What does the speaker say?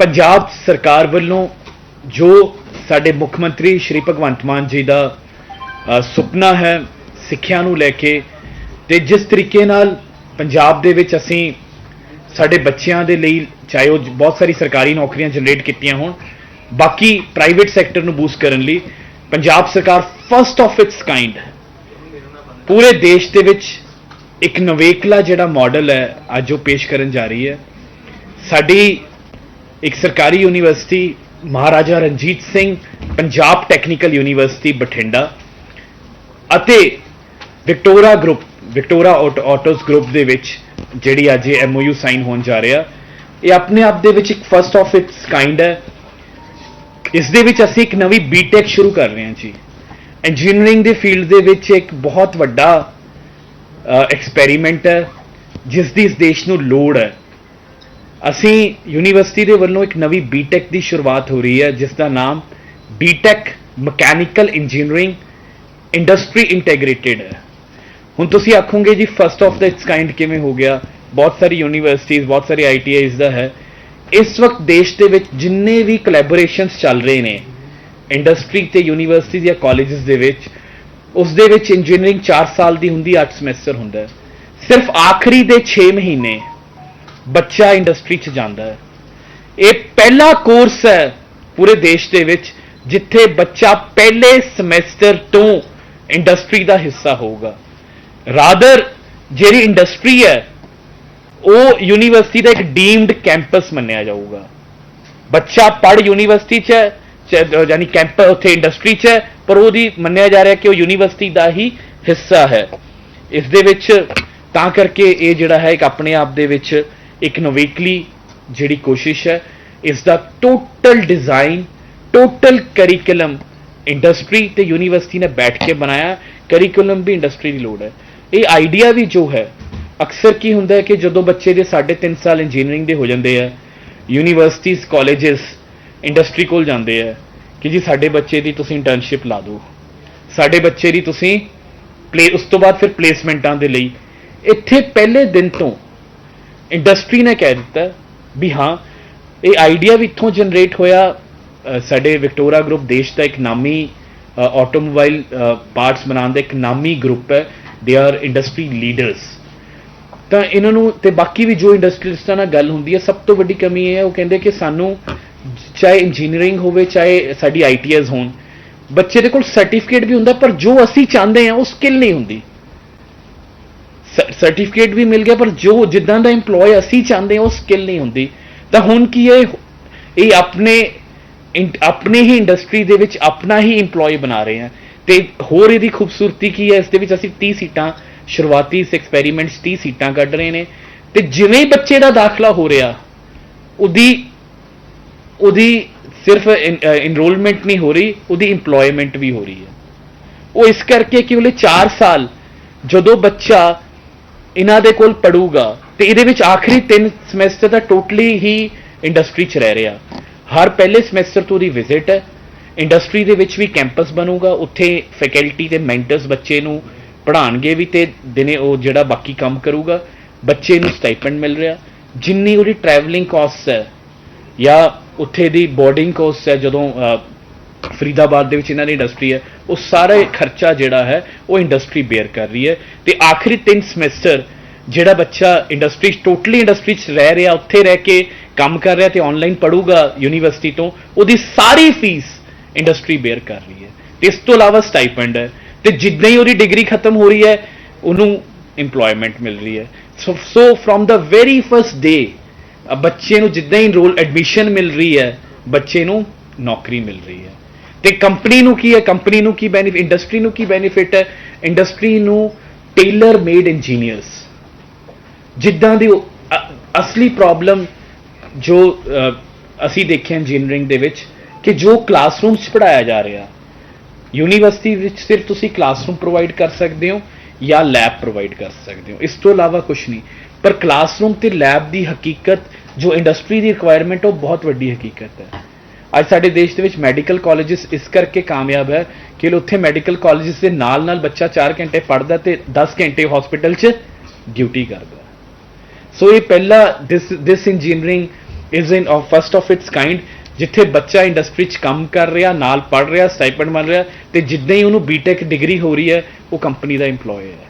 ਪੰਜਾਬ ਸਰਕਾਰ ਵੱਲੋਂ ਜੋ ਸਾਡੇ ਮੁੱਖ ਮੰਤਰੀ ਸ਼੍ਰੀ ਭਗਵੰਤ ਮਾਨ ਜੀ ਦਾ ਸੁਪਨਾ ਹੈ ਸਿੱਖਿਆ ਨੂੰ ਲੈ ਕੇ ਤੇ ਜਿਸ ਤਰੀਕੇ ਨਾਲ ਪੰਜਾਬ ਦੇ ਵਿੱਚ ਅਸੀਂ ਸਾਡੇ ਬੱਚਿਆਂ ਦੇ ਲਈ ਚਾਹੇ ਉਹ ਬਹੁਤ ਸਾਰੀ ਸਰਕਾਰੀ ਨੌਕਰੀਆਂ ਜਨਰੇਟ ਕੀਤੀਆਂ ਹੋਣ, ਬਾਕੀ ਪ੍ਰਾਈਵੇਟ ਸੈਕਟਰ ਨੂੰ ਬੂਸਟ ਕਰਨ ਲਈ ਪੰਜਾਬ ਸਰਕਾਰ ਫਰਸਟ ਆਫ ਇਟਸ ਕਾਈਂਡ ਪੂਰੇ ਦੇਸ਼ ਦੇ ਵਿੱਚ ਇੱਕ ਨਵੇਕਲਾ ਜਿਹੜਾ ਮਾਡਲ ਹੈ ਅੱਜ ਉਹ ਪੇਸ਼ ਕਰਨ ਜਾ ਰਹੀ ਹੈ। ਸਾਡੀ ਇੱਕ ਸਰਕਾਰੀ university Maharaja Ranjit Singh Punjab technical university Bathinda ਅਤੇ Victora group Victora auto- autos group ਦੇ ਵਿੱਚ ਜਿਹੜੀ ਅੱਜ ਇਹ ਐਮਓਯੂ ਸਾਈਨ ਹੋਣ ਜਾ ਰਿਹਾ ਇਹ ਆਪਣੇ ਆਪ ਦੇ ਵਿੱਚ ਇੱਕ ਫਰਸਟ ਆਫ ਇਟਸ ਕਾਈਂਡ ਹੈ ਇਸ ਦੇ ਵਿੱਚ ਅਸੀਂ ਇੱਕ ਨਵੀਂ ਬੀਟੈਕ ਸ਼ੁਰੂ ਕਰ ਰਹੇ ਹਾਂ ਜੀ ਇੰਜੀਨੀਅਰਿੰਗ ਦੇ ਫੀਲਡ ਦੇ ਵਿੱਚ ਇੱਕ ਬਹੁਤ ਵੱਡਾ ਐਕਸਪੈਰੀਮੈਂਟ ਹੈ ਜਿਸ ਦੀ ਇਸ ਦੇਸ਼ ਨੂੰ ਲੋੜ ਹੈ ਅਸੀਂ ਯੂਨੀਵਰਸਿਟੀ ਦੇ ਵੱਲੋਂ ਇੱਕ ਨਵੀਂ ਬੀਟੈਕ ਦੀ ਸ਼ੁਰੂਆਤ ਹੋ ਰਹੀ ਹੈ, ਜਿਸ ਦਾ ਨਾਮ B Tech mechanical engineering industry integrated ਹੈ। ਹੁਣ ਤੁਸੀਂ ਆਖੋਗੇ ਜੀ first of the its kind ਕਿਵੇਂ ਹੋ ਗਿਆ? ਬਹੁਤ ਸਾਰੀ ਯੂਨੀਵਰਸਿਟੀਜ਼, ਬਹੁਤ ਸਾਰੀ ਆਈਟੀਆਈਜ਼ ਦਾ ਹੈ। ਇਸ ਵਕਤ ਦੇਸ਼ ਦੇ ਵਿੱਚ ਜਿੰਨੇ ਵੀ ਕੋਲੈਬੋਰੇਸ਼ਨਸ ਚੱਲ ਰਹੇ ਨੇ ਇੰਡਸਟਰੀ ਤੇ ਯੂਨੀਵਰਸਿਟੀਜ਼ ਜਾਂ ਕਾਲਜਸ ਦੇ ਵਿੱਚ, ਉਸ ਦੇ ਵਿੱਚ ਇੰਜੀਨੀਅਰਿੰਗ 4 ਸਾਲ ਦੀ ਹੁੰਦੀ 8 ਸਮੈਸਟਰ ਹੁੰਦਾ ਸਿਰਫ ਆਖਰੀ ਦੇ 6 ਮਹੀਨੇ ਬੱਚਾ ਇੰਡਸਟਰੀ 'ਚ ਜਾਂਦਾ ਹੈ। ਇਹ ਪਹਿਲਾ ਕੋਰਸ ਹੈ ਪੂਰੇ ਦੇਸ਼ ਦੇ ਵਿੱਚ, ਜਿੱਥੇ ਬੱਚਾ ਪਹਿਲੇ ਸਮੈਸਟਰ ਤੋਂ ਇੰਡਸਟਰੀ ਦਾ ਹਿੱਸਾ ਹੋਊਗਾ। ਰਾਦਰ ਜਿਹੜੀ ਇੰਡਸਟਰੀ ਹੈ, ਉਹ ਯੂਨੀਵਰਸਿਟੀ ਦਾ ਇੱਕ ਡੀਮਡ ਕੈਂਪਸ ਮੰਨਿਆ ਜਾਊਗਾ। ਬੱਚਾ ਪੜ ਯੂਨੀਵਰਸਿਟੀ 'ਚ ਹੈ ਚ- ਯਾਨੀ ਕੈਂਪਸ ਉੱਥੇ ਇੰਡਸਟਰੀ 'ਚ ਹੈ, ਪਰ ਉਹਦੀ ਮੰਨਿਆ ਜਾ ਰਿਹਾ ਕਿ ਉਹ ਯੂਨੀਵਰਸਿਟੀ ਦਾ ਹੀ ਹਿੱਸਾ ਹੈ। ਇਸ ਦੇ ਵਿੱਚ ਤਾਂ ਕਰਕੇ ਇਹ ਜਿਹੜਾ ਹੈ ਇੱਕ ਆਪਣੇ ਆਪ ਦੇ ਵਿੱਚ ਇੱਕ ਨਵੇਕਲੀ ਜਿਹੜੀ ਕੋਸ਼ਿਸ਼ ਹੈ ਇਸ ਦਾ total design total curriculum industry ਤੇ ਯੂਨੀਵਰਸਿਟੀ ਨੇ ਬੈਠ ਕੇ ਬਣਾਇਆ। ਕਰਿਕੂਲਮ ਵੀ ਇੰਡਸਟਰੀ ਦੀ ਲੋੜ ਹੈ। ਇਹ ਆਈਡੀਆ ਵੀ ਜੋ ਹੈ, ਅਕਸਰ ਕੀ ਹੁੰਦਾ ਹੈ ਕਿ ਜਦੋਂ ਬੱਚੇ ਦੇ 3.5 ਸਾਲ ਇੰਜੀਨੀਅਰਿੰਗ ਦੇ ਹੋ ਜਾਂਦੇ ਆ ਯੂਨੀਵਰਸਿਟੀਜ਼ ਕਾਲਜਸ ਇੰਡਸਟਰੀ ਕੋਲ ਜਾਂਦੇ ਆ ਕਿ ਜੀ ਸਾਡੇ ਬੱਚੇ ਦੀ ਤੁਸੀਂ ਇੰਟਰਨਸ਼ਿਪ ਲਾ ਦਿਓ। ਸਾਡੇ ਬੱਚੇ ਦੀ ਤੁਸੀਂ ਪਲੇ ਉਸ ਤੋਂ ਬਾਅਦ ਫਿਰ ਪਲੇਸਮੈਂਟਾਂ ਦੇ ਲਈ। ਇੱਥੇ ਪਹਿਲੇ ਦਿਨ ਤੋਂ ਇੰਡਸਟਰੀ ਨੇ ਕਹਿ ਦਿੱਤਾ ਵੀ ਹਾਂ, ਇਹ ਆਈਡੀਆ ਵੀ ਇੱਥੋਂ ਜਨਰੇਟ ਹੋਇਆ ਸਾਡੇ ਵਿਕਟੋਰਾ ਗਰੁੱਪ ਦੇਸ਼ ਦਾ ਇੱਕ ਨਾਮੀ ਆਟੋਮੋਬਾਈਲ ਪਾਰਟਸ ਬਣਾਉਣ ਦਾ ਇੱਕ ਨਾਮੀ ਗਰੁੱਪ ਹੈ ਦੇ ਆਰ ਇੰਡਸਟਰੀ ਲੀਡਰਸ ਤਾਂ ਇਹਨਾਂ ਨੂੰ ਤੇ ਬਾਕੀ ਵੀ ਜੋ ਇੰਡਸਟਰੀਲਿਸਟਾਂ ਨਾਲ ਗੱਲ ਹੁੰਦੀ ਹੈ, ਸਭ ਤੋਂ ਵੱਡੀ ਕਮੀ ਇਹ ਹੈ, ਉਹ ਕਹਿੰਦੇ ਕਿ ਸਾਨੂੰ ਚਾਹੇ ਇੰਜੀਨੀਅਰਿੰਗ ਹੋਵੇ, ਚਾਹੇ ਸਾਡੀ ਆਈਟੀਐਸ ਹੋਣ, ਬੱਚੇ ਦੇ ਕੋਲ ਸਰਟੀਫਿਕੇਟ ਵੀ ਹੁੰਦਾ, ਪਰ ਜੋ ਅਸੀਂ ਚਾਹੁੰਦੇ ਹਾਂ, ਉਹ ਸਕਿੱਲ ਨਹੀਂ ਹੁੰਦੀ। ਸਰਟੀਫਿਕੇਟ ਵੀ ਮਿਲ ਗਿਆ, ਪਰ ਜੋ ਜਿੱਦਾਂ ਦਾ EMPLOYE ਅਸੀਂ ਚਾਹੁੰਦੇ ਹਾਂ, ਉਹ ਸਕਿੱਲ ਨਹੀਂ ਹੁੰਦੀ। ਤਾਂ ਹੁਣ ਕੀ ਹੈ ਇਹ ਆਪਣੇ ਇਨ- ਆਪਣੀ ਹੀ ਇੰਡਸਟਰੀ ਦੇ ਵਿੱਚ ਆਪਣਾ ਹੀ EMPLOYE ਬਣਾ ਰਹੇ ਹਾਂ। ਤੇ ਹੋਰ ਇਹਦੀ ਖੂਬਸੂਰਤੀ ਕੀ ਹੈ, ਇਸ ਦੇ ਵਿੱਚ ਅਸੀਂ 30 ਸੀਟਾਂ, ਸ਼ੁਰੂਆਤੀ ਇਸ ਐਕਸਪੈਰੀਮੈਂਟਸ 30 ਸੀਟਾਂ ਕੱਢ ਰਹੇ ਨੇ। ਤੇ ਜਿਵੇਂ ਹੀ ਬੱਚੇ ਦਾ ਦਾਖਲਾ ਹੋ ਰਿਹਾ, ਉਹਦੀ ਉਹਦੀ ਸਿਰਫ ਇਨਰੋਲਮੈਂਟ ਨਹੀਂ ਹੋ ਰਹੀ, ਉਹਦੀ EMPLOYMENT ਵੀ ਹੋ ਰਹੀ ਹੈ। ਉਹ ਇਸ ਕਰਕੇ ਕਿ ਉਹਲੇ 4 ਸਾਲ ਜਦੋਂ ਬੱਚਾ ਇਹਨਾਂ ਦੇ ਕੋਲ ਪੜੂਗਾ ਤੇ ਇਹਦੇ ਵਿੱਚ ਆਖਰੀ 3 ਸਮੈਸਟਰ ਤਾਂ ਟੋਟਲੀ ਹੀ ਇੰਡਸਟਰੀ 'ਚ ਰਹਿ ਰਿਹਾ। ਹਰ ਪਹਿਲੇ ਸਮੈਸਟਰ ਤੋਂ ਦੀ ਵਿਜ਼ਿਟ ਹੈ। ਇੰਡਸਟਰੀ ਦੇ ਵਿੱਚ ਵੀ ਕੈਂਪਸ ਬਣੂਗਾ, ਉੱਥੇ ਫੈਕਲਟੀ ਤੇ ਮੈਂਟਰਸ ਬੱਚੇ ਨੂੰ ਪੜ੍ਹਾਉਣਗੇ ਵੀ ਤੇ ਦਿਨੇ ਉਹ ਜਿਹੜਾ ਬਾਕੀ ਕੰਮ ਕਰੂਗਾ, ਬੱਚੇ ਨੂੰ ਸਟਾਈਪੈਂਡ ਮਿਲ ਰਿਹਾ। ਜਿੰਨੀ ਉਹਦੀ ਟਰੈਵਲਿੰਗ ਕਾਸਟ ਹੈ ਜਾਂ ਉੱਥੇ ਦੀ ਬੋਰਡਿੰਗ ਕੋਸਟ ਹੈ, ਜਦੋਂ ਫਰੀਦਾਬਾਦ ਦੇ ਵਿੱਚ ਇਹਨਾਂ ਦੀ ਇੰਡਸਟਰੀ ਹੈ, ਉਹ ਸਾਰਾ ਖਰਚਾ ਜਿਹੜਾ ਹੈ, ਉਹ ਇੰਡਸਟਰੀ ਬੇਅਰ ਕਰ ਰਹੀ ਹੈ। ਤੇ ਆਖਰੀ 3 ਸਮੈਸਟਰ ਜਿਹੜਾ ਬੱਚਾ ਇੰਡਸਟਰੀ ਟੋਟਲੀ ਇੰਡਸਟਰੀ 'ਚ ਰਹਿ ਰਿਹਾ, ਉੱਥੇ ਰਹਿ ਕੇ ਕੰਮ ਕਰ ਰਿਹਾ ਤੇ ਆਨਲਾਈਨ ਪੜੂਗਾ ਯੂਨੀਵਰਸਿਟੀ ਤੋਂ, ਉਹਦੀ ਸਾਰੀ ਫੀਸ ਇੰਡਸਟਰੀ ਬੇਅਰ ਕਰ ਰਹੀ ਹੈ। ਤੇ ਇਸ ਤੋਂ ਇਲਾਵਾ ਸਟਾਈਪੈਂਡ ਹੈ। ਤੇ ਜਿੱਦਾਂ ਹੀ ਉਹਦੀ ਡਿਗਰੀ ਖਤਮ ਹੋ ਰਹੀ ਹੈ, ਉਹਨੂੰ EMPLOYMENT ਮਿਲ ਰਹੀ ਹੈ। So so from the very first day ਬੱਚੇ ਨੂੰ ਜਿੱਦਾਂ ਹੀ ਰੋਲ ਐਡਮਿਸ਼ਨ ਮਿਲ ਰਹੀ ਹੈ, ਬੱਚੇ ਨੂੰ ਨੌਕਰੀ ਮਿਲ ਰਹੀ ਹੈ। ਤੇ ਕੰਪਨੀ ਨੂੰ ਕੀ ਹੈ? ਕੰਪਨੀ ਨੂੰ ਕੀ ਬੈਨੀਫਿਟ ਇੰਡਸਟਰੀ ਨੂੰ ਕੀ ਬੈਨੀਫਿਟ ਹੈ? ਇੰਡਸਟਰੀ ਨੂੰ ਟੇਲਰ ਮੇਡ ਇੰਜੀਨੀਅਰਸ ਜਿੱਦਾਂ ਦੀ ਅਸਲੀ ਪ੍ਰੋਬਲਮ ਜੋ ਅਸੀਂ ਦੇਖਿਆ ਇੰਜੀਨੀਅਰਿੰਗ ਦੇ ਵਿੱਚ ਕਿ ਜੋ ਕਲਾਸਰੂਮ 'ਚ ਪੜਾਇਆ ਜਾ ਰਿਹਾ। ਯੂਨੀਵਰਸਿਟੀ ਵਿੱਚ ਸਿਰਫ ਤੁਸੀਂ ਕਲਾਸਰੂਮ ਪ੍ਰੋਵਾਈਡ ਕਰ ਸਕਦੇ ਹੋ ਜਾਂ ਲੈਬ ਪ੍ਰੋਵਾਈਡ ਕਰ ਸਕਦੇ ਹੋ। ਇਸ ਤੋਂ ਇਲਾਵਾ ਕੁਝ ਨਹੀਂ। ਪਰ ਕਲਾਸਰੂਮ ਤੇ ਲੈਬ ਦੀ ਹਕੀਕਤ, ਜੋ ਇੰਡਸਟਰੀ ਦੀ ਰਿਕੁਆਇਰਮੈਂਟ ਉਹ ਬਹੁਤ ਵੱਡੀ ਹਕੀਕਤ ਹੈ। ਅੱਜ ਸਾਡੇ ਦੇਸ਼ ਦੇ ਵਿੱਚ ਮੈਡੀਕਲ ਕਾਲਜਸ ਇਸ ਕਰਕੇ ਕਾਮਯਾਬ ਹੈ ਕਿ ਉੱਥੇ ਮੈਡੀਕਲ ਕਾਲਜਸ ਦੇ ਨਾਲ ਨਾਲ ਬੱਚਾ 4 ਘੰਟੇ ਪੜ੍ਹਦਾ ਤੇ 10 ਘੰਟੇ ਹਸਪੀਟਲ 'ਚ ਡਿਊਟੀ ਕਰਦਾ ਸੋ ਇਹ ਪਹਿਲਾ this this engineering is in first of its kind ਜਿੱਥੇ ਬੱਚਾ ਇੰਡਸਟਰੀ 'ਚ ਕੰਮ ਕਰ ਰਿਹਾ, ਨਾਲ ਪੜ ਰਿਹਾ ਸਟਾਈਪੈਂਡ ਮਿਲ ਰਿਹਾ ਤੇ ਜਿੱਦਾਂ ਹੀ ਉਹਨੂੰ ਬੀਟੈਕ ਡਿਗਰੀ ਹੋ ਰਹੀ ਹੈ, ਉਹ ਕੰਪਨੀ ਦਾ EMPLOYE ਹੈ।